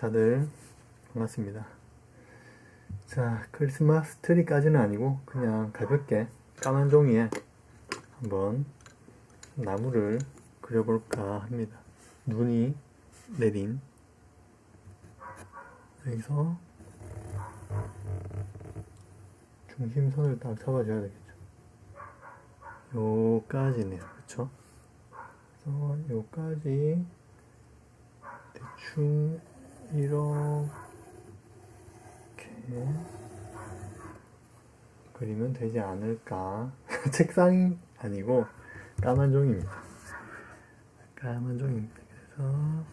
다들 반갑습니다. 자, 크리스마스 트리까지는 아니고 그냥 가볍게 까만 종이에 한번 나무를 그려볼까 합니다. 눈이 내린 여기서 중심선을 딱 잡아줘야 되겠죠. 요까지네요. 그쵸? 그래서 요까지 대충 이렇게 그리면 되지 않을까. 책상이 아니고 까만 종입니다. 까만 종입니다. 그래서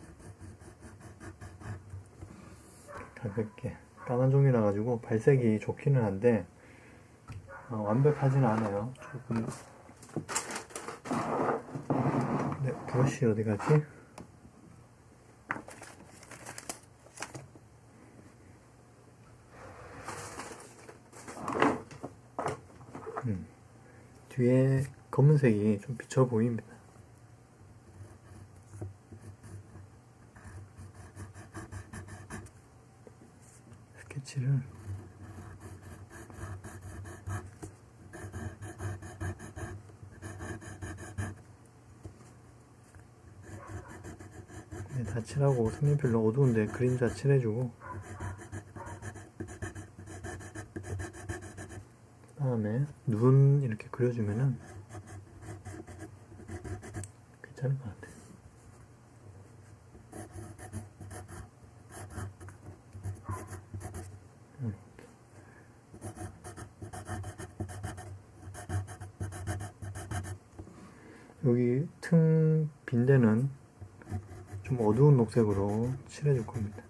가볍게 까만 종이라 가지고 발색이 좋기는 한데 어, 완벽하지는 않아요. 조금 네, 브러쉬 어디 가지? 뒤에 검은색이 좀 비쳐 보입니다. 스케치를 네, 다 칠하고 색연필로 어두운데 그림자 칠해주고 다음에 눈 이렇게 그려주면은 괜찮을 것 같아요. 음. 여기 틈 빈대는 좀 어두운 녹색으로 칠해줄 겁니다.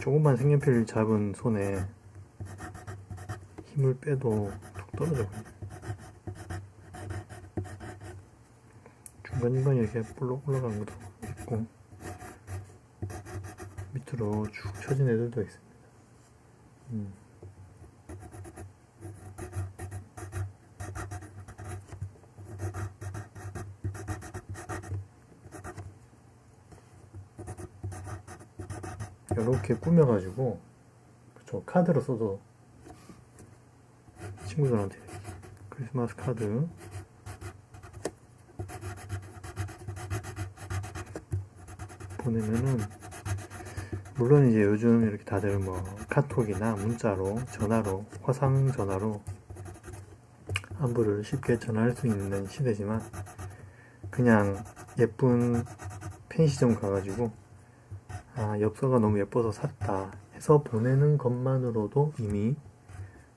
조금만 색연필 잡은 손에 힘을 빼도 툭 떨어져. 중간중간 이렇게 볼록 올라가는 것도 있고 밑으로 쭉 쳐진 애들도 있습니다. 음. 이렇게 꾸며가지고 저 카드로 써도 친구들한테 크리스마스 카드. 보내면은 물론 이제 요즘 이렇게 다들 뭐 카톡이나 문자로 전화로 화상 전화로 안부를 쉽게 전할 수 있는 시대지만 그냥 예쁜 펜시점 가가지고 아, 엽서가 너무 예뻐서 샀다 해서 보내는 것만으로도 이미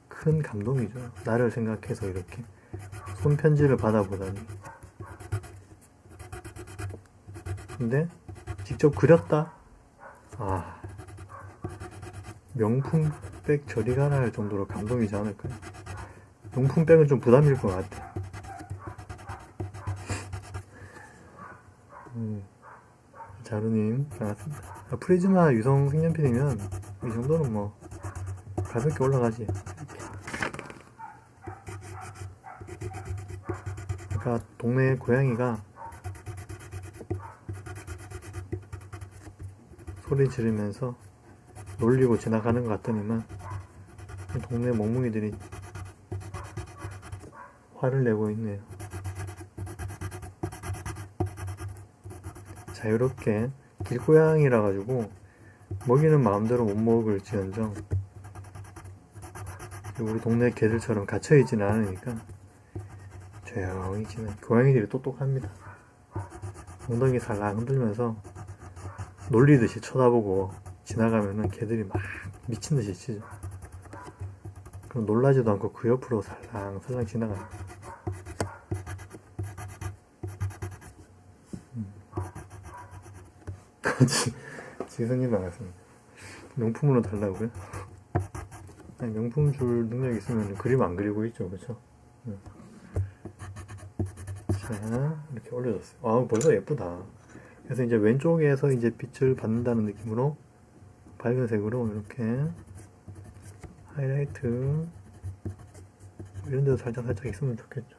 큰 감동이죠. 나를 생각해서 이렇게 손편지를 받아보다니. 근데 직접 그렸다? 아, 명품백 저리 가라 할 정도로 감동이지 않을까요? 명품백은 좀 부담일 것 같아. 음. 자루님 반갑습니다. 아, 프리즈마 유성 색연필이면 이 정도는 뭐 가볍게 올라가지. 아까 동네 고양이가 소리 지르면서 놀리고 지나가는 것 같더니만 이 동네 멍멍이들이 화를 내고 있네요. 자유롭게 길고양이라 가지고 먹이는 마음대로 못 먹을지언정. 우리 동네 개들처럼 갇혀있지는 않으니까 조용히 지내. 고양이들이 똑똑합니다. 엉덩이 살랑 흔들면서 놀리듯이 쳐다보고 지나가면은 개들이 막 미친듯이 치죠. 그럼 놀라지도 않고 그 옆으로 살랑살랑 지나가요 지, 지선님 반갑습니다. 명품으로 달라고요? 아니, 명품 줄 능력 있으면 그림 안 그리고 있죠, 그쵸? 응. 자, 이렇게 올려줬어요. 아, 벌써 예쁘다. 그래서 이제 왼쪽에서 이제 빛을 받는다는 느낌으로 밝은 색으로 이렇게 하이라이트 이런 데도 살짝 살짝 있으면 좋겠죠.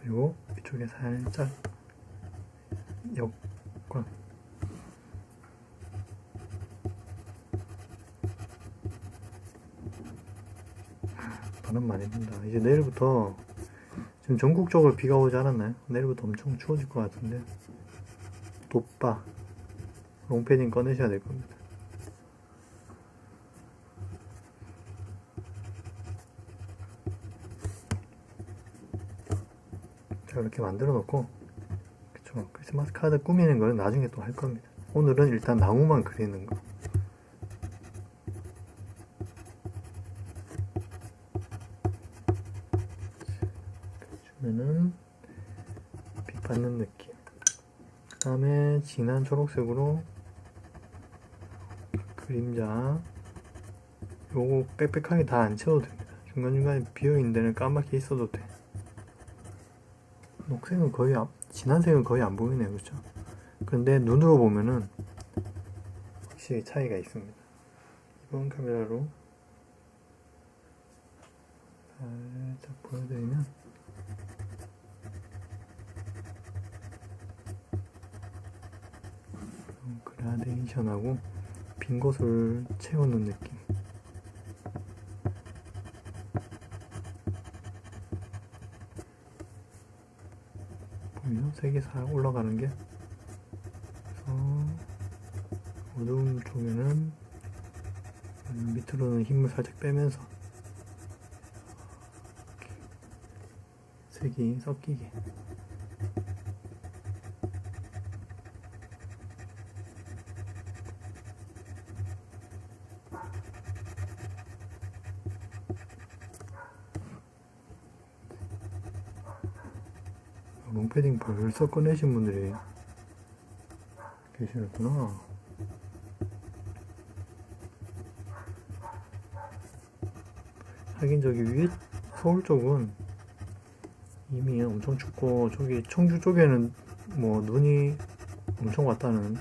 그리고 이쪽에 살짝 역광 바람 많이 분다. 이제 내일부터 지금 전국적으로 비가 오지 않았나요? 내일부터 엄청 추워질 것 같은데. 돋바 롱패딩 꺼내셔야 될 겁니다 자 이렇게 만들어 놓고 그쵸. 크리스마스 카드 꾸미는 거는 나중에 또 할 겁니다. 오늘은 일단 나무만 그리는 거. 주면은 빛 받는 느낌. 그 다음에 진한 초록색으로 그림자. 요거 빽빽하게 다 안 채워도 됩니다. 중간중간에 비어있는 데는 까맣게 있어도 돼 녹색은 거의 안, 진한색은 거의 안 보이네요. 그렇죠? 그런데 눈으로 보면은 확실히 차이가 있습니다. 이번 카메라로 살짝 보여드리면 좀 그라데이션하고 빈 곳을 채우는 느낌 보이죠? 색이 살 올라가는 게. 그래서 어두운 쪽에는 음, 밑으로는 힘을 살짝 빼면서 색이 섞이게 롱패딩 벌써 꺼내신 분들이 계시는구나. 하긴 저기 위에 서울 쪽은 이미 엄청 춥고 저기 청주 쪽에는 뭐 눈이 엄청 왔다는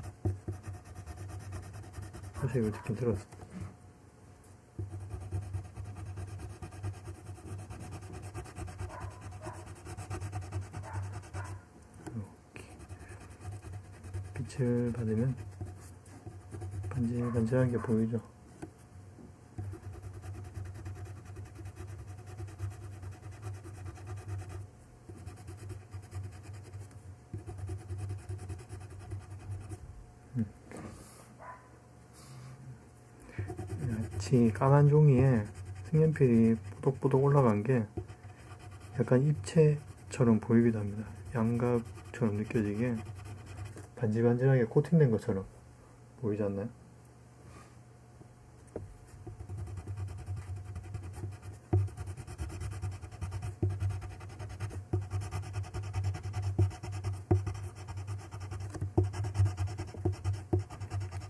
소식을 듣긴 들었어. 빛을 받으면 반질반질한 게 보이죠. 같이 까만 종이에 색연필이 뽀독뽀독 올라간 게 약간 입체처럼 보이기도 합니다. 양각처럼 느껴지게 반질반질하게 코팅된 것처럼 보이지 않나요?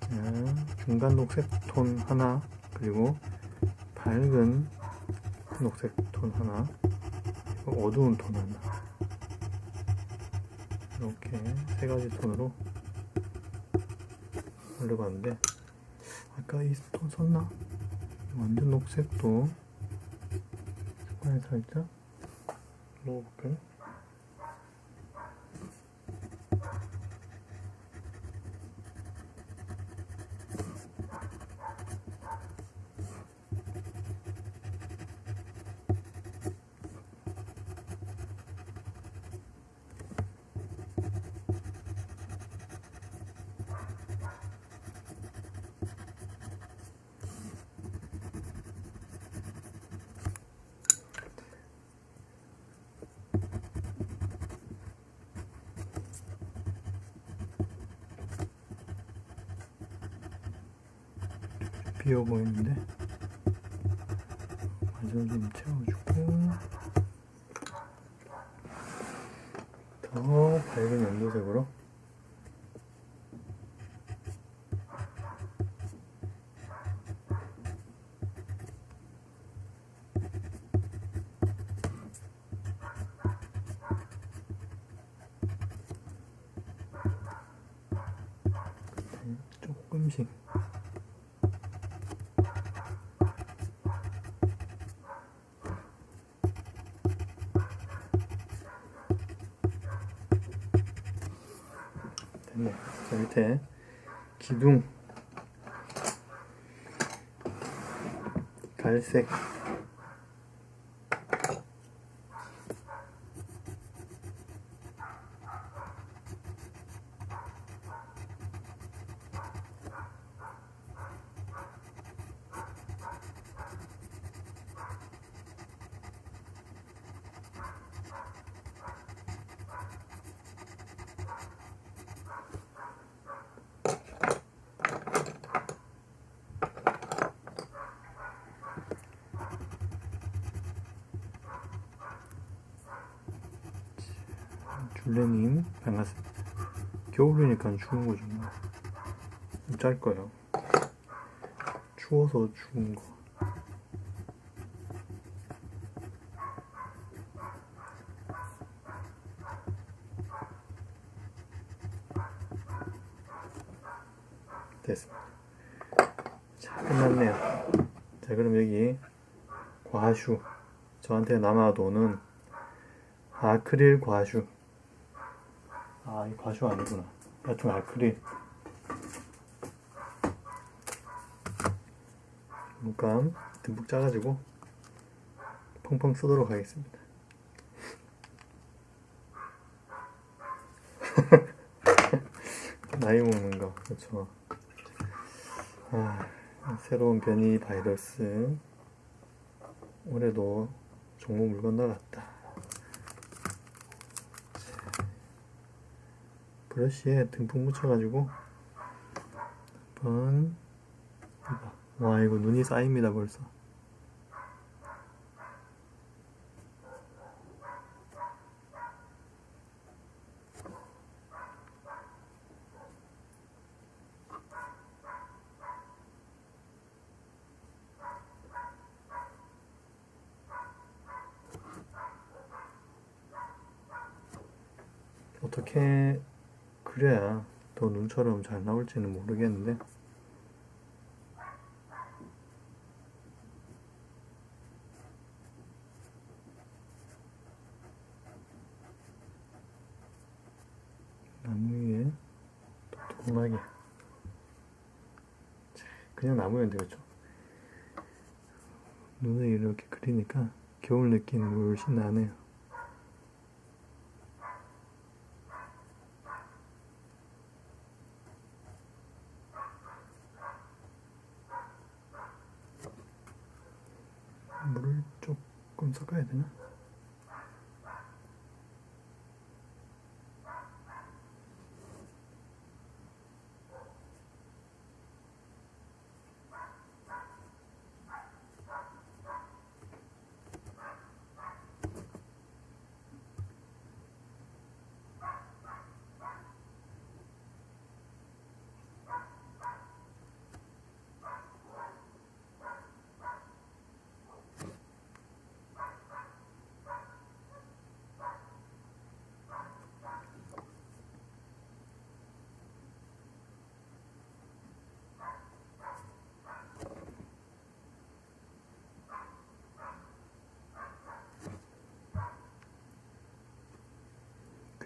자, 중간 녹색 톤 하나, 그리고 밝은 녹색 톤 하나, 어두운 톤 하나. 이렇게 세 가지 톤으로 올려봤는데, 아까 이 톤 썼나? 완전 녹색도 습관에 살짝 넣어볼까요? 비어 보이는데? 마저 좀 채워주고. 더 밝은 연두색으로. 조금씩 됐네. 자, 밑에 기둥. 갈색. 줄레님 반갑습니다. 겨울이니까 추운 거죠. 뭐. 좀짤 거예요. 추워서 추운 거. 됐습니다. 자, 끝났네요. 자, 그럼 여기 과슈. 저한테 남아도는 아크릴 과슈. 아, 이 과슈 아니구나. 여튼 아크릴. 물감 듬뿍 짜가지고 펑펑 쓰도록 하겠습니다. 나이 먹는 거, 그렇죠. 아, 새로운 변이 바이러스. 올해도 종목 물 건너갔다. 브러쉬에 듬뿍 묻혀가지고 한번. 와 이거 눈이 쌓입니다 벌써 어떻게 그래야 더 눈처럼 잘 나올지는 모르겠는데. 나무 위에 도톰하게. 자, 그냥 나무면 되겠죠. 눈을 이렇게 그리니까 겨울 느낌이 훨씬 나네요 물을 조금 섞어야 되나?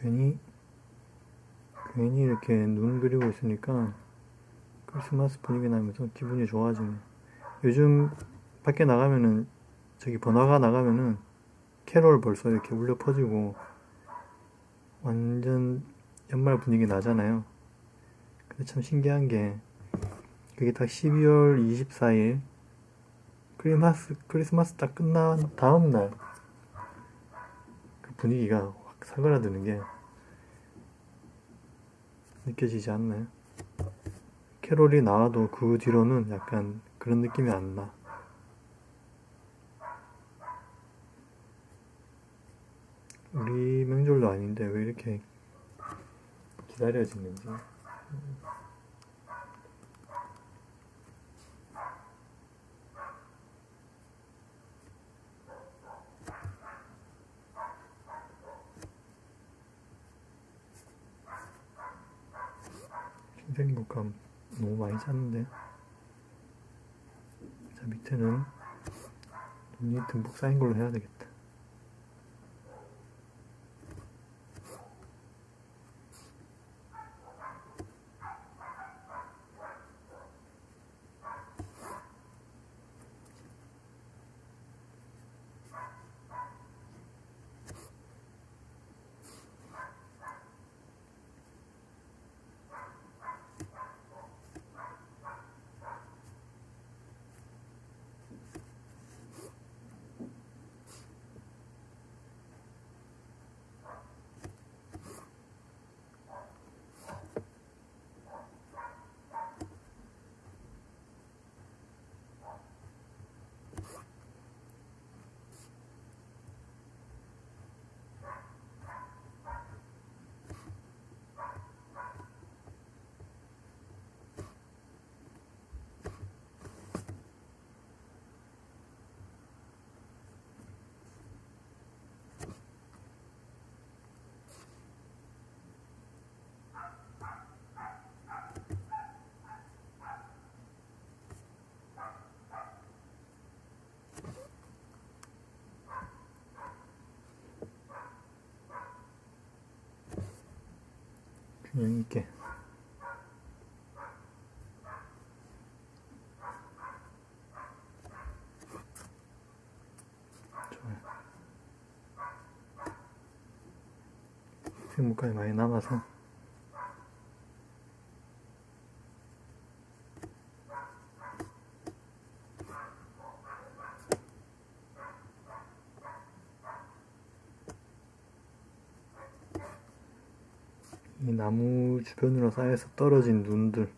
괜히 괜히 이렇게 눈 그리고 있으니까 크리스마스 분위기 나면서 기분이 좋아지네. 요즘 밖에 나가면은 저기 번화가 나가면은 캐롤 벌써 이렇게 울려 퍼지고 완전 연말 분위기 나잖아요. 근데 참 신기한 게 그게 딱 12월 24일 크리스마스 크리스마스 딱 끝난 다음 날 그 분위기가 확 사그라드는 게 느껴지지 않나요? 캐롤이 나와도 그 뒤로는 약간 그런 느낌이 안 나. 우리 명절도 아닌데 왜 이렇게 기다려지는지. 흰색목감 너무 많이 짰는데. 자 밑에는 눈이 듬뿍 쌓인 걸로 해야 되겠다 균형 있게. 좋아요. 생물까지 많이 남아서 이 나무 주변으로 쌓여서 떨어진 눈들.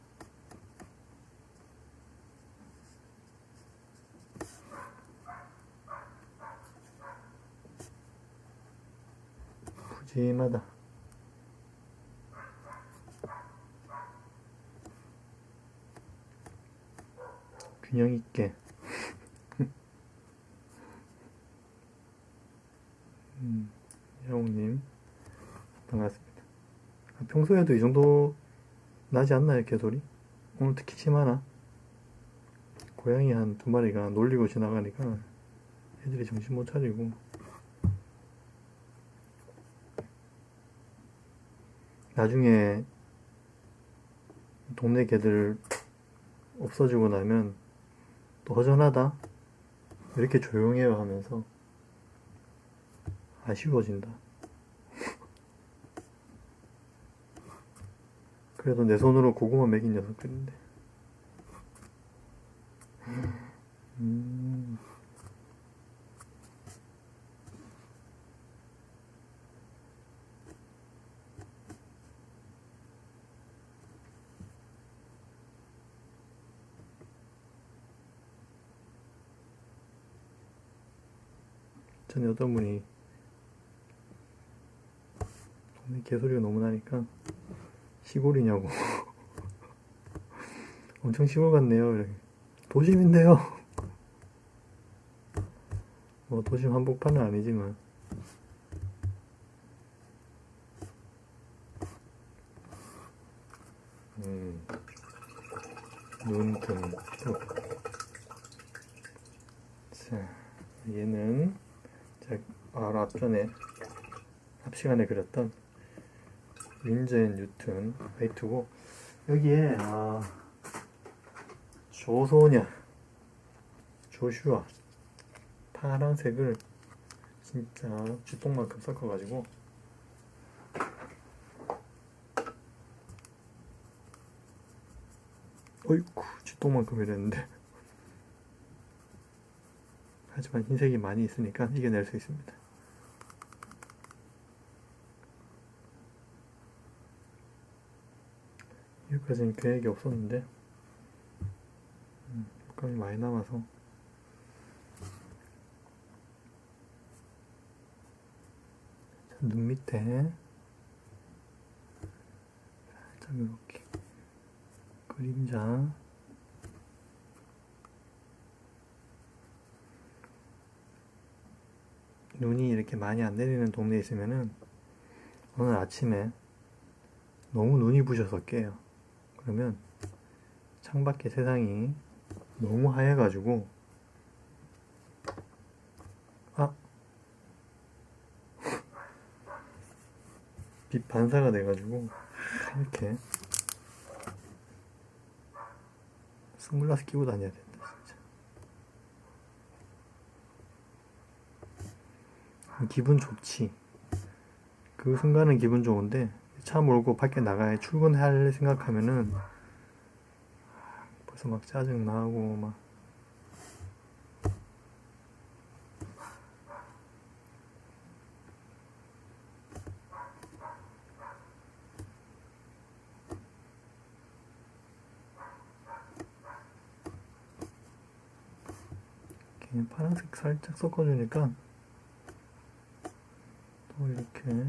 푸짐하다. 균형 있게. 음, 야옹님 반갑습니다. 아, 평소에도 이 정도 나지 않나요, 개소리? 오늘 특히 심하나? 고양이 한 두 마리가 놀리고 지나가니까 애들이 정신 못 차리고 나중에 동네 개들 없어지고 나면 또 허전하다? 왜 이렇게 조용해요 하면서 아쉬워진다. 그래도 내 손으로 고구마 먹인 녀석들인데. 음. 전에 어떤 분이 동네 개소리가 너무 나니까 시골이냐고. 엄청 시골 같네요. 도심인데요. 뭐 도심 한복판은 아니지만. 음, 눈, 등, 뚝. 자, 얘는 제가 바로 앞전에 앞 시간에 그렸던 윈즈앤 뉴튼 화이트고 여기에 아, 조소냐 조슈아 파란색을 진짜 쥐똥만큼 섞어가지고 어이쿠 쥐똥만큼 이랬는데. 하지만 흰색이 많이 있으니까 이겨낼 수 있습니다 여기까지는 계획이 없었는데. 음, 효과이 많이 남아서. 자, 눈 밑에. 살짝 이렇게. 그림자. 눈이 이렇게 많이 안 내리는 동네에 있으면은 오늘 아침에 너무 눈이 부셔서 깨요. 그러면 창밖에 세상이 너무 하얘가지고 아 빛 반사가 돼가지고 이렇게 선글라스 끼고 다녀야 된다 진짜. 기분 좋지. 그 순간은 기분 좋은데 차 몰고 밖에 나가야 출근할 생각하면은 벌써 막 짜증 나고 막. 파란색 살짝 섞어주니까 또 이렇게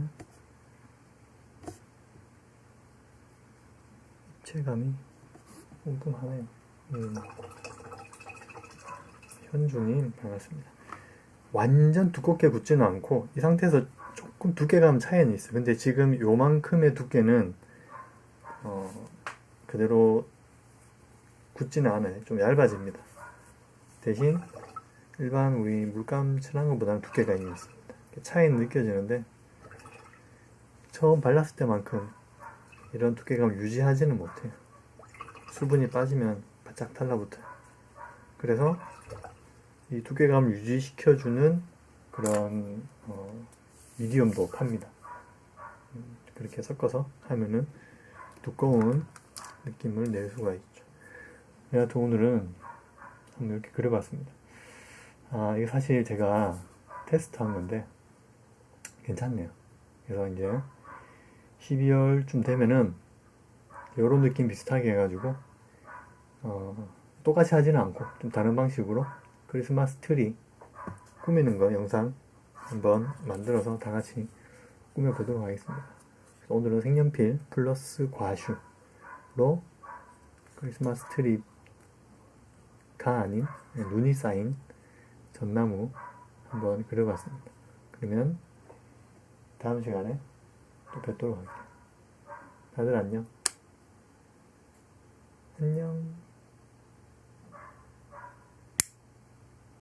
입체감이 꼼꼼하네요. 음. 현주님 반갑습니다. 완전 두껍게 굳지는 않고 이 상태에서 조금 두께감 차이는 있어요. 근데 지금 요만큼의 두께는 어, 그대로 굳지는 않아요. 좀 얇아집니다. 대신 일반 우리 물감 칠한 것보다는 두께가 있습니다. 차이는 느껴지는데 처음 발랐을 때만큼 이런 두께감을 유지하지는 못해요. 수분이 빠지면 바짝 달라붙어요. 그래서 이 두께감을 유지시켜주는 그런 어, 미디움도 팝니다. 음, 그렇게 섞어서 하면은 두꺼운 느낌을 낼 수가 있죠. 여하튼 오늘은 한번 이렇게 그려봤습니다. 아, 이게 사실 제가 테스트 한 건데 괜찮네요. 그래서 이제 12월쯤 되면은 이런 느낌 비슷하게 해가지고 어, 똑같이 하지는 않고 좀 다른 방식으로 크리스마스 트리 꾸미는 거 영상 한번 만들어서 다 같이 꾸며보도록 하겠습니다. 오늘은 색연필 플러스 과슈로 크리스마스 트리가 아닌 눈이 쌓인 전나무 한번 그려봤습니다. 그러면 다음 시간에 또 뵙도록 할게요. 다들 안녕. 안녕.